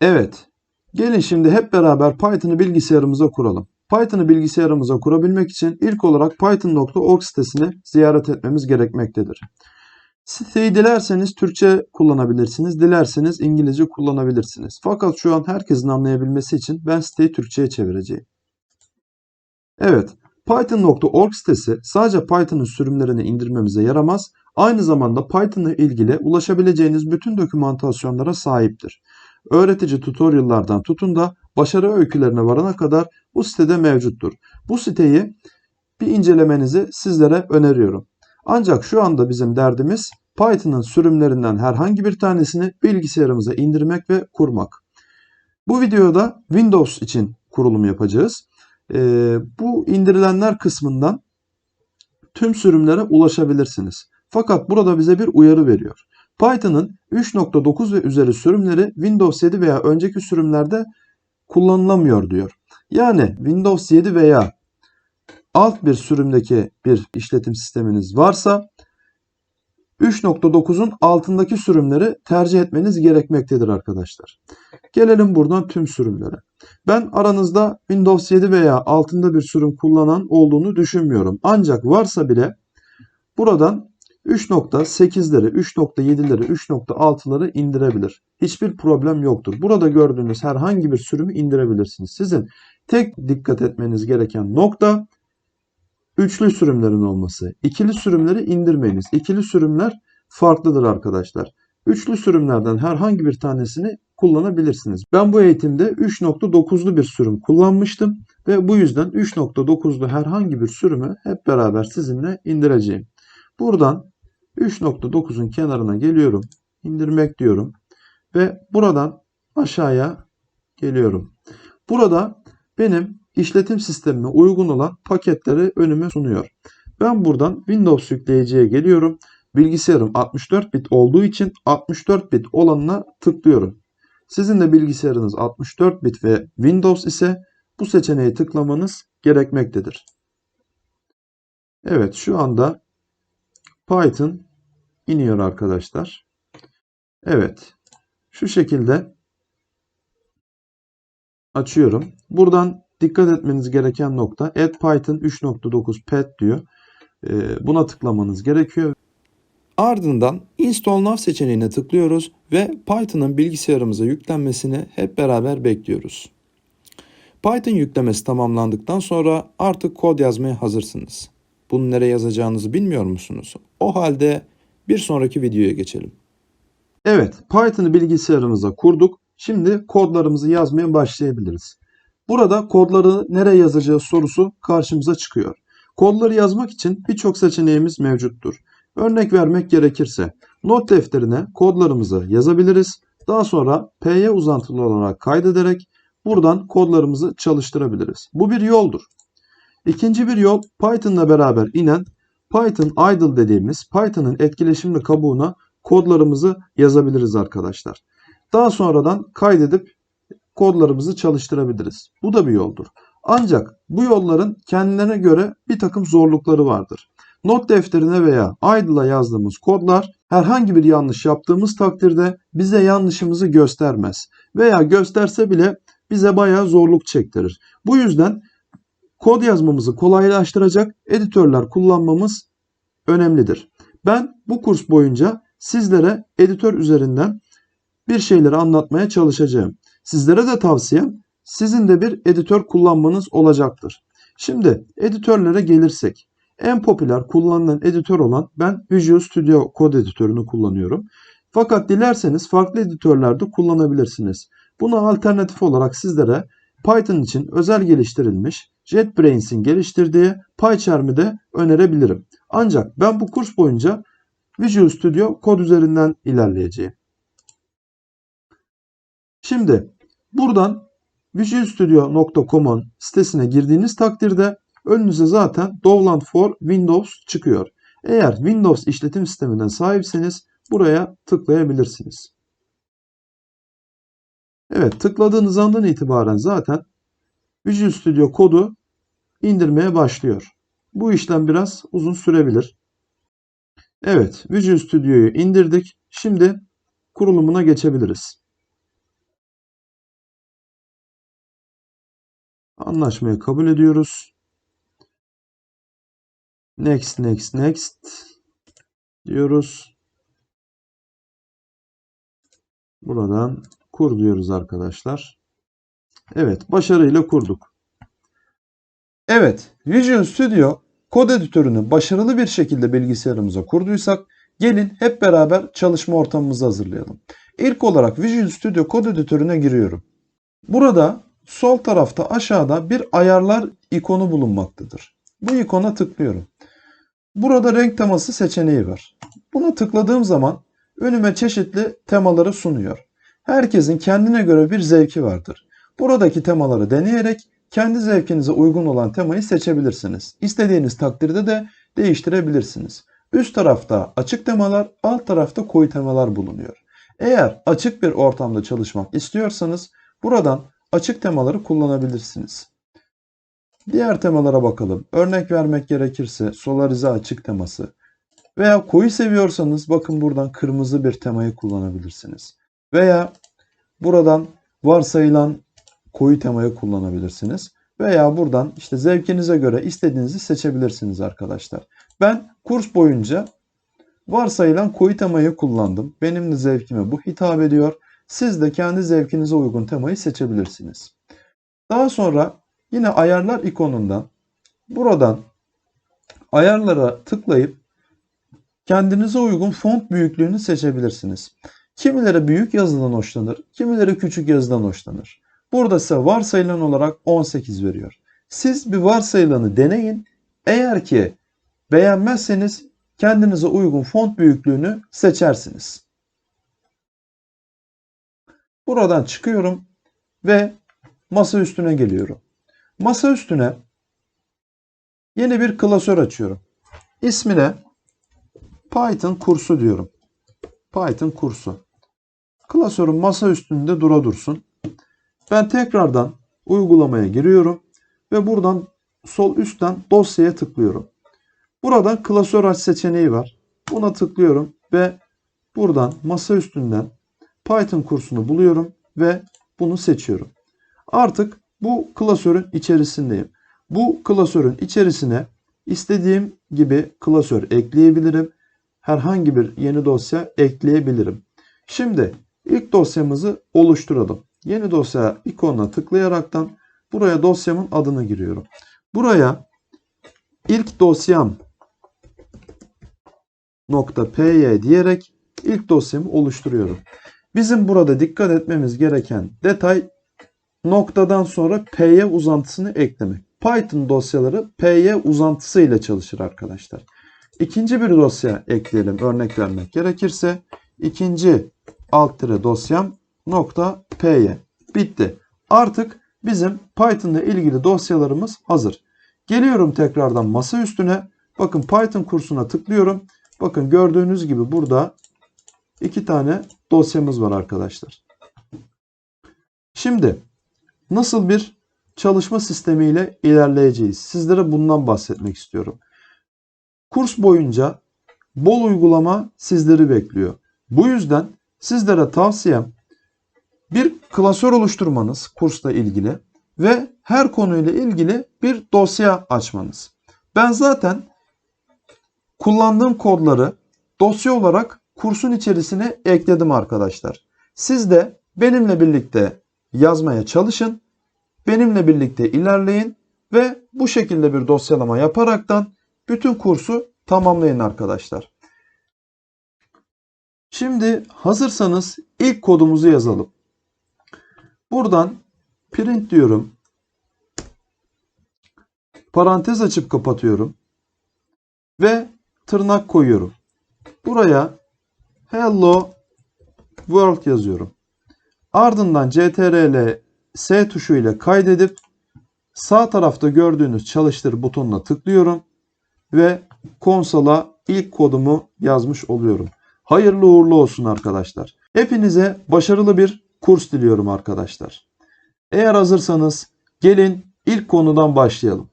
Evet. Gelin şimdi hep beraber Python'ı bilgisayarımıza kuralım. Python'ı bilgisayarımıza kurabilmek için ilk olarak python.org sitesini ziyaret etmemiz gerekmektedir. Siteyi dilerseniz Türkçe kullanabilirsiniz, dilerseniz İngilizce kullanabilirsiniz. Fakat şu an herkesin anlayabilmesi için ben siteyi Türkçe'ye çevireceğim. Evet, Python.org sitesi sadece Python'ın sürümlerini indirmemize yaramaz, aynı zamanda Python'la ilgili ulaşabileceğiniz bütün dokümantasyonlara sahiptir. Öğretici tutoriallardan tutun da başarı öykülerine varana kadar bu sitede mevcuttur. Bu siteyi bir incelemenizi sizlere öneriyorum. Ancak şu anda bizim derdimiz Python'ın sürümlerinden herhangi bir tanesini bilgisayarımıza indirmek ve kurmak. Bu videoda Windows için kurulum yapacağız. Ee, bu indirilenler kısmından tüm sürümlere ulaşabilirsiniz. Fakat burada bize bir uyarı veriyor. Python'ın 3.9 ve üzeri sürümleri Windows 7 veya önceki sürümlerde kullanılamıyor diyor. Yani Windows 7 veya alt bir sürümdeki bir işletim sisteminiz varsa 3.9'un altındaki sürümleri tercih etmeniz gerekmektedir arkadaşlar. Gelelim buradan tüm sürümlere. Ben aranızda Windows 7 veya altında bir sürüm kullanan olduğunu düşünmüyorum. Ancak varsa bile buradan 3.8'leri, 3.7'leri, 3.6'ları indirebilir. Hiçbir problem yoktur. Burada gördüğünüz herhangi bir sürümü indirebilirsiniz. Sizin tek dikkat etmeniz gereken nokta üçlü sürümlerin olması. İkili sürümleri indirmeyiniz. İkili sürümler farklıdır arkadaşlar. Üçlü sürümlerden herhangi bir tanesini kullanabilirsiniz. Ben bu eğitimde 3.9'lu bir sürüm kullanmıştım ve bu yüzden 3.9'lu herhangi bir sürümü hep beraber sizinle indireceğim. Buradan 3.9'un kenarına geliyorum. indirmek diyorum. Ve buradan aşağıya geliyorum. Burada benim işletim sistemime uygun olan paketleri önüme sunuyor. Ben buradan Windows yükleyiciye geliyorum. Bilgisayarım 64 bit olduğu için 64 bit olanına tıklıyorum. Sizin de bilgisayarınız 64 bit ve Windows ise bu seçeneği tıklamanız gerekmektedir. Evet şu anda Python iniyor arkadaşlar. Evet. Şu şekilde açıyorum. Buradan dikkat etmeniz gereken nokta Add Python 3.9 Pet diyor. Ee, buna tıklamanız gerekiyor. Ardından Install Now seçeneğine tıklıyoruz ve Python'ın bilgisayarımıza yüklenmesini hep beraber bekliyoruz. Python yüklemesi tamamlandıktan sonra artık kod yazmaya hazırsınız. Bunu nereye yazacağınızı bilmiyor musunuz? O halde bir sonraki videoya geçelim. Evet, Python'ı bilgisayarımıza kurduk. Şimdi kodlarımızı yazmaya başlayabiliriz. Burada kodları nereye yazacağı sorusu karşımıza çıkıyor. Kodları yazmak için birçok seçeneğimiz mevcuttur. Örnek vermek gerekirse not defterine kodlarımızı yazabiliriz. Daha sonra P'ye uzantılı olarak kaydederek buradan kodlarımızı çalıştırabiliriz. Bu bir yoldur. İkinci bir yol Python'la beraber inen Python idle dediğimiz Python'ın etkileşimli kabuğuna kodlarımızı yazabiliriz arkadaşlar. Daha sonradan kaydedip kodlarımızı çalıştırabiliriz. Bu da bir yoldur. Ancak bu yolların kendilerine göre bir takım zorlukları vardır. Not defterine veya idle'a yazdığımız kodlar herhangi bir yanlış yaptığımız takdirde bize yanlışımızı göstermez. Veya gösterse bile bize bayağı zorluk çektirir. Bu yüzden kod yazmamızı kolaylaştıracak editörler kullanmamız önemlidir. Ben bu kurs boyunca sizlere editör üzerinden bir şeyleri anlatmaya çalışacağım. Sizlere de tavsiyem sizin de bir editör kullanmanız olacaktır. Şimdi editörlere gelirsek en popüler kullanılan editör olan ben Visual Studio Code editörünü kullanıyorum. Fakat dilerseniz farklı editörler de kullanabilirsiniz. Buna alternatif olarak sizlere Python için özel geliştirilmiş JetBrains'in geliştirdiği PyCharm'ı de önerebilirim. Ancak ben bu kurs boyunca Visual Studio Code üzerinden ilerleyeceğim. Şimdi buradan visualstudio.com'un sitesine girdiğiniz takdirde önünüze zaten Dovland for Windows çıkıyor. Eğer Windows işletim sisteminden sahipseniz buraya tıklayabilirsiniz. Evet tıkladığınız andan itibaren zaten Visual Studio kodu indirmeye başlıyor. Bu işlem biraz uzun sürebilir. Evet Visual Studio'yu indirdik. Şimdi kurulumuna geçebiliriz. Anlaşmayı kabul ediyoruz. Next, next, next diyoruz. Buradan kur diyoruz arkadaşlar. Evet, başarıyla kurduk. Evet, Visual Studio kod editörünü başarılı bir şekilde bilgisayarımıza kurduysak gelin hep beraber çalışma ortamımızı hazırlayalım. İlk olarak Visual Studio kod editörüne giriyorum. Burada sol tarafta aşağıda bir ayarlar ikonu bulunmaktadır. Bu ikona tıklıyorum. Burada renk teması seçeneği var. Buna tıkladığım zaman önüme çeşitli temaları sunuyor. Herkesin kendine göre bir zevki vardır. Buradaki temaları deneyerek kendi zevkinize uygun olan temayı seçebilirsiniz. İstediğiniz takdirde de değiştirebilirsiniz. Üst tarafta açık temalar, alt tarafta koyu temalar bulunuyor. Eğer açık bir ortamda çalışmak istiyorsanız buradan açık temaları kullanabilirsiniz. Diğer temalara bakalım. Örnek vermek gerekirse solarize açık teması veya koyu seviyorsanız bakın buradan kırmızı bir temayı kullanabilirsiniz. Veya buradan varsayılan koyu temayı kullanabilirsiniz. Veya buradan işte zevkinize göre istediğinizi seçebilirsiniz arkadaşlar. Ben kurs boyunca varsayılan koyu temayı kullandım. Benim de zevkime bu hitap ediyor. Siz de kendi zevkinize uygun temayı seçebilirsiniz. Daha sonra yine ayarlar ikonundan buradan ayarlara tıklayıp kendinize uygun font büyüklüğünü seçebilirsiniz. Kimileri büyük yazıdan hoşlanır, kimileri küçük yazıdan hoşlanır. Burada ise varsayılan olarak 18 veriyor. Siz bir varsayılanı deneyin. Eğer ki beğenmezseniz kendinize uygun font büyüklüğünü seçersiniz. Buradan çıkıyorum ve masa üstüne geliyorum. Masa üstüne yeni bir klasör açıyorum. İsmine Python kursu diyorum. Python kursu. Klasörün masa üstünde dura dursun. Ben tekrardan uygulamaya giriyorum ve buradan sol üstten dosyaya tıklıyorum. Buradan klasör aç seçeneği var. Buna tıklıyorum ve buradan masa üstünden Python kursunu buluyorum ve bunu seçiyorum. Artık bu klasörün içerisindeyim. Bu klasörün içerisine istediğim gibi klasör ekleyebilirim. Herhangi bir yeni dosya ekleyebilirim. Şimdi ilk dosyamızı oluşturalım. Yeni dosya ikonuna tıklayaraktan buraya dosyamın adını giriyorum. Buraya ilk dosyam .py diyerek ilk dosyamı oluşturuyorum. Bizim burada dikkat etmemiz gereken detay noktadan sonra py uzantısını eklemek. Python dosyaları py uzantısı ile çalışır arkadaşlar. İkinci bir dosya ekleyelim örnek vermek gerekirse. ikinci alt tire dosyam nokta py. Bitti. Artık bizim Python ile ilgili dosyalarımız hazır. Geliyorum tekrardan masa üstüne. Bakın Python kursuna tıklıyorum. Bakın gördüğünüz gibi burada iki tane dosyamız var arkadaşlar. Şimdi nasıl bir çalışma sistemiyle ilerleyeceğiz? Sizlere bundan bahsetmek istiyorum. Kurs boyunca bol uygulama sizleri bekliyor. Bu yüzden sizlere tavsiyem bir klasör oluşturmanız kursla ilgili ve her konuyla ilgili bir dosya açmanız. Ben zaten kullandığım kodları dosya olarak kursun içerisine ekledim arkadaşlar. Siz de benimle birlikte yazmaya çalışın. Benimle birlikte ilerleyin ve bu şekilde bir dosyalama yaparaktan bütün kursu tamamlayın arkadaşlar. Şimdi hazırsanız ilk kodumuzu yazalım. Buradan print diyorum. Parantez açıp kapatıyorum. Ve tırnak koyuyorum. Buraya hello world yazıyorum. Ardından ctrl S tuşu ile kaydedip sağ tarafta gördüğünüz çalıştır butonuna tıklıyorum ve konsola ilk kodumu yazmış oluyorum. Hayırlı uğurlu olsun arkadaşlar. Hepinize başarılı bir kurs diliyorum arkadaşlar. Eğer hazırsanız gelin ilk konudan başlayalım.